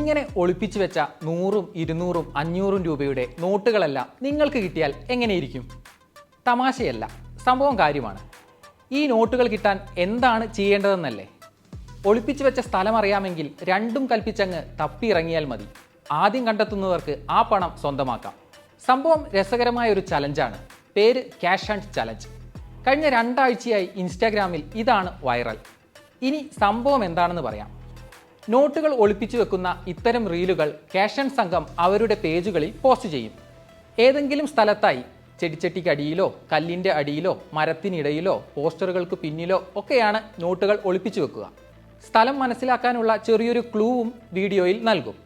ഇങ്ങനെ ഒളിപ്പിച്ചു വെച്ച നൂറും ഇരുന്നൂറും അഞ്ഞൂറും രൂപയുടെ നോട്ടുകളെല്ലാം നിങ്ങൾക്ക് കിട്ടിയാൽ എങ്ങനെയിരിക്കും? തമാശയല്ല സംഭവം കാര്യമാണ്. ഈ നോട്ടുകൾ കിട്ടാൻ എന്താണ് ചെയ്യേണ്ടതെന്നല്ലേ? ഒളിപ്പിച്ചു വെച്ച സ്ഥലം അറിയാമെങ്കിൽ രണ്ടും കൽപ്പിച്ചങ്ങ് തപ്പിയിറങ്ങിയാൽ മതി. ആദ്യം കണ്ടെത്തുന്നവർക്ക് ആ പണം സ്വന്തമാക്കാം. സംഭവം രസകരമായ ഒരു ചലഞ്ചാണ്. പേര് ക്യാഷ് ആൻഡ് ചലഞ്ച്. കഴിഞ്ഞ രണ്ടാഴ്ചയായി ഇൻസ്റ്റാഗ്രാമിൽ ഇതാണ് വൈറൽ. ഇനി സംഭവം എന്താണെന്ന് പറയാം. നോട്ടുകൾ ഒളിപ്പിച്ചു വെക്കുന്ന ഇത്തരം റീലുകൾ ക്യാഷൻ സംഘം അവരുടെ പേജുകളിൽ പോസ്റ്റ് ചെയ്യും. ഏതെങ്കിലും സ്ഥലത്തായി ചെടിച്ചട്ടിക്കടിയിലോ കല്ലിന്റെ അടിയിലോ മരത്തിനിടയിലോ പോസ്റ്ററുകൾക്ക് പിന്നിലോ ഒക്കെയാണ് നോട്ടുകൾ ഒളിപ്പിച്ചു വെക്കുക. സ്ഥലം മനസ്സിലാക്കാനുള്ള ചെറിയൊരു ക്ലൂവും വീഡിയോയിൽ നൽകും.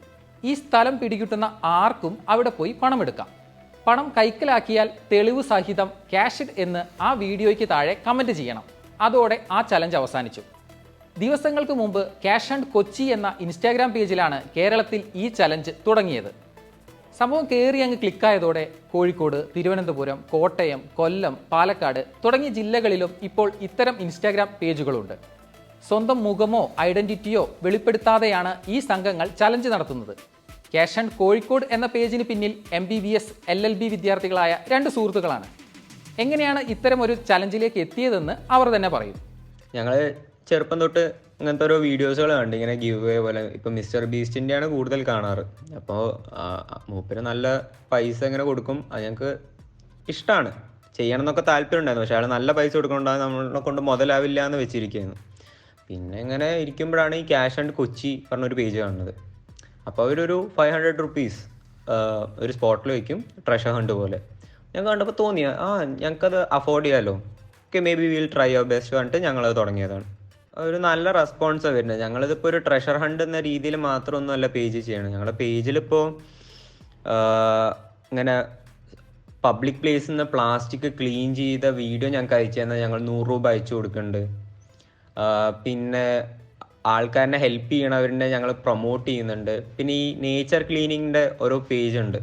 ഈ സ്ഥലം പിടികിട്ടുന്ന ആർക്കും അവിടെ പോയി പണമെടുക്കാം. പണം കൈക്കലാക്കിയാൽ തെളിവ് സഹിതം ക്യാഷ്ഡ് എന്ന് ആ വീഡിയോയ്ക്ക് താഴെ കമന്റ് ചെയ്യണം. അതോടെ ആ ചലഞ്ച് അവസാനിച്ചു. ദിവസങ്ങൾക്ക് മുമ്പ് ക്യാഷ് ആൻഡ് കൊച്ചി എന്ന ഇൻസ്റ്റാഗ്രാം പേജിലാണ് കേരളത്തിൽ ഈ ചലഞ്ച് തുടങ്ങിയത്. സംഭവം കയറി അങ്ങ് ക്ലിക്കായതോടെ കോഴിക്കോട് തിരുവനന്തപുരം കോട്ടയം കൊല്ലം പാലക്കാട് തുടങ്ങിയ ജില്ലകളിലും ഇപ്പോൾ ഇത്തരം ഇൻസ്റ്റാഗ്രാം പേജുകളുണ്ട്. സ്വന്തം മുഖമോ ഐഡന്റിറ്റിയോ വെളിപ്പെടുത്താതെയാണ് ഈ സംഘങ്ങൾ ചലഞ്ച് നടത്തുന്നത്. ക്യാഷ് ആൻഡ് കോഴിക്കോട് എന്ന പേജിന് പിന്നിൽ M B B S L L B വിദ്യാർത്ഥികളായ രണ്ട് സുഹൃത്തുക്കളാണ്. എങ്ങനെയാണ് ഇത്തരം ഒരു ചലഞ്ചിലേക്ക് എത്തിയതെന്ന് അവർ തന്നെ പറയും. ഞങ്ങൾ ചെറുപ്പം തൊട്ട് അങ്ങനത്തെ ഓരോ വീഡിയോസുകൾ കണ്ട്. ഇങ്ങനെ ഗിവ് അവേ പോലെ. ഇപ്പം മിസ്റ്റർ ബീസ്റ്റിന്റെയാണ് കൂടുതൽ കാണാറ്. അപ്പോൾ മൂപ്പര് നല്ല പൈസ ഇങ്ങനെ കൊടുക്കും. അത് ഞങ്ങൾക്ക് ഇഷ്ടമാണ് ചെയ്യണം എന്നൊക്കെ താല്പര്യം ഉണ്ടായിരുന്നു. പക്ഷേ അയാൾ നല്ല പൈസ കൊടുക്കണ്ടാകും നമ്മളെ കൊണ്ട് മുതലാവില്ല എന്ന് വെച്ചിരിക്കുന്നു പിന്നെ ഇങ്ങനെ ഇരിക്കുമ്പോഴാണ് ഈ ക്യാഷ് ആൻഡ് കൊച്ചി പറഞ്ഞൊരു പേജ് കാണുന്നത്. അപ്പോൾ അവരൊരു ഫൈവ് ഹൺഡ്രഡ് റുപ്പീസ് ഒരു സ്പോട്ടിൽ വയ്ക്കും ട്രഷർ ഹണ്ട് പോലെ. ഞാൻ കണ്ടപ്പോൾ തോന്നിയ ആ ഞങ്ങൾക്കത് അഫോർഡ് ചെയ്യാമല്ലോ okay maybe will try your best പറഞ്ഞിട്ട് ഞങ്ങളത് തുടങ്ങിയതാണ്. ഒരു നല്ല റെസ്പോൺസാണ് വരുന്നത്. ഞങ്ങളിതിപ്പോൾ ഒരു ട്രഷർ ഹണ്ട് എന്ന രീതിയിൽ മാത്രമൊന്നുമല്ല പേജ് ചെയ്യണം ഞങ്ങളുടെ പേജിലിപ്പോൾ ഇങ്ങനെ പബ്ലിക് പ്ലേസിൽ നിന്ന് പ്ലാസ്റ്റിക് ക്ലീൻ ചെയ്ത വീഡിയോ ഞങ്ങൾക്ക് അയച്ചു തന്നാൽ ഞങ്ങൾ നൂറ് രൂപ അയച്ചു കൊടുക്കുന്നുണ്ട് പിന്നെ ആൾക്കാരനെ ഹെൽപ്പ് ചെയ്യണവരെ ഞങ്ങൾ പ്രൊമോട്ട് ചെയ്യുന്നുണ്ട്. പിന്നെ ഈ നേച്ചർ ക്ലീനിങ്ങിന്റെ ഓരോ പേജ് ഉണ്ട്.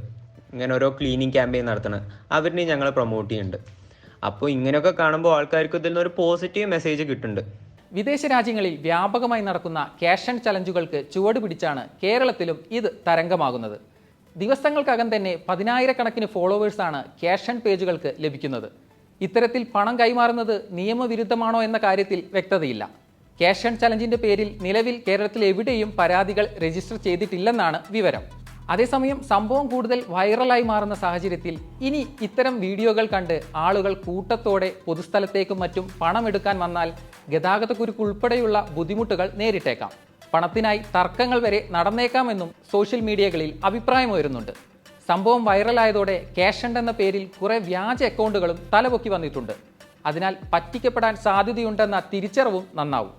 ഇങ്ങനെ ഓരോ ക്ലീനിങ് ക്യാമ്പയിൻ നടത്തണം. അവരിനെ ഞങ്ങൾ പ്രൊമോട്ട് ചെയ്യുന്നുണ്ട്. അപ്പോൾ ഇങ്ങനെയൊക്കെ കാണുമ്പോൾ ആൾക്കാർക്ക് ഇതിൽ നിന്ന് ഒരു പോസിറ്റീവ് മെസ്സേജ് കിട്ടുന്നുണ്ട്. വിദേശ രാജ്യങ്ങളിൽ വ്യാപകമായി നടക്കുന്ന ക്യാഷ് ആൻഡ് ചലഞ്ചുകൾക്ക് ചുവട് പിടിച്ചാണ് കേരളത്തിലും ഇത് തരംഗമാകുന്നത്. ദിവസങ്ങൾക്കകം തന്നെ പതിനായിരക്കണക്കിന് ഫോളോവേഴ്സാണ് ക്യാഷ് ആൻഡ് പേജുകൾക്ക് ലഭിക്കുന്നത്. ഇത്തരത്തിൽ പണം കൈമാറുന്നത് നിയമവിരുദ്ധമാണോ എന്ന കാര്യത്തിൽ വ്യക്തതയില്ല. ക്യാഷ് ആൻഡ് ചലഞ്ചിന്റെ പേരിൽ നിലവിൽ കേരളത്തിൽ എവിടെയും പരാതികൾ രജിസ്റ്റർ ചെയ്തിട്ടില്ലെന്നാണ് വിവരം. അതേസമയം സംഭവം കൂടുതൽ വൈറലായി മാറുന്ന സാഹചര്യത്തിൽ ഇനി ഇത്തരം വീഡിയോകൾ കണ്ട് ആളുകൾ കൂട്ടത്തോടെ പൊതുസ്ഥലത്തേക്കും മറ്റും പണമെടുക്കാൻ വന്നാൽ ഗതാഗതക്കുരുക്ക് ഉൾപ്പെടെയുള്ള ബുദ്ധിമുട്ടുകൾ നേരിട്ടേക്കാം. പണത്തിനായി തർക്കങ്ങൾ വരെ നടന്നേക്കാമെന്നും സോഷ്യൽ മീഡിയകളിൽ അഭിപ്രായമുയരുന്നുണ്ട് സംഭവം വൈറലായതോടെ ക്യാഷ് ഉണ്ട് എന്ന പേരിൽ കുറെ വ്യാജ അക്കൗണ്ടുകളും തലപൊക്കി വന്നിട്ടുണ്ട്. അതിനാൽ പറ്റിക്കപ്പെടാൻ സാധ്യതയുണ്ടെന്ന തിരിച്ചറിവും നന്നാവും.